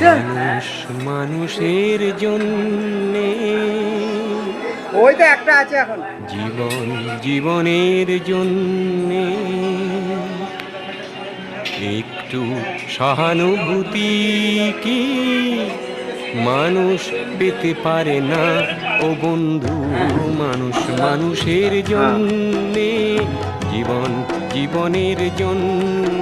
মানুষ মানুষের জন্যে। ওই তো একটা আছে এখন। জীবন জীবনের জন্যে। একটু সহানুভূতি কি? মানুষ পেতে পারে না। ও বন্ধু মানুষ মানুষের জন্যে। জীবন জীবনের জন্যে।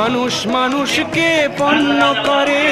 মানুষ মানুষকে পণ্য করে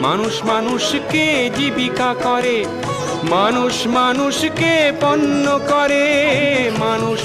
মানুষ মানুষকে জীবিকা করে মানুষ মানুষকে পণ্য করে মানুষ